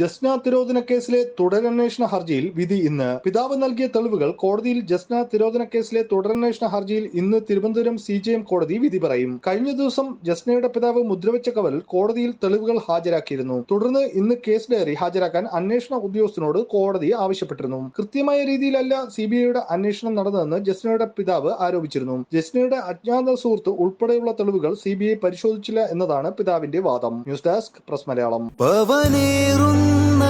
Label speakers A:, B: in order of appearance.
A: ജസ്ന തിരോധന കേസിലെ തുടരന്വേഷണ ഹർജിയിൽ വിധി ഇന്ന്. പിതാവ് നൽകിയ തെളിവുകൾ കോടതിയിൽ ജസ്ന തിരോധന കേസിലെ തുടരന്വേഷണ ഹർജിയിൽ ഇന്ന് തിരുവനന്തപുരം സി ജെ എം കോടതി വിധി പറയും. കഴിഞ്ഞ ദിവസം ജസ്നയുടെ പിതാവ് മുദ്രവെച്ച കവൽ കോടതിയിൽ തെളിവുകൾ ഹാജരാക്കിയിരുന്നു. തുടർന്ന് ഇന്ന് കേസ് ഡയറി ഹാജരാക്കാൻ അന്വേഷണ ഉദ്യോഗസ്ഥനോട് കോടതി ആവശ്യപ്പെട്ടിരുന്നു. കൃത്യമായ രീതിയിലല്ല സി ബി ഐയുടെ അന്വേഷണം നടന്നതെന്ന് ജസ്നയുടെ പിതാവ് ആരോപിച്ചിരുന്നു. ജസ്നയുടെ അജ്ഞാത സുഹൃത്ത് ഉൾപ്പെടെയുള്ള തെളിവുകൾ സി ബി ഐ പരിശോധിച്ചില്ല എന്നതാണ് പിതാവിന്റെ വാദം. News desk press Malayalam.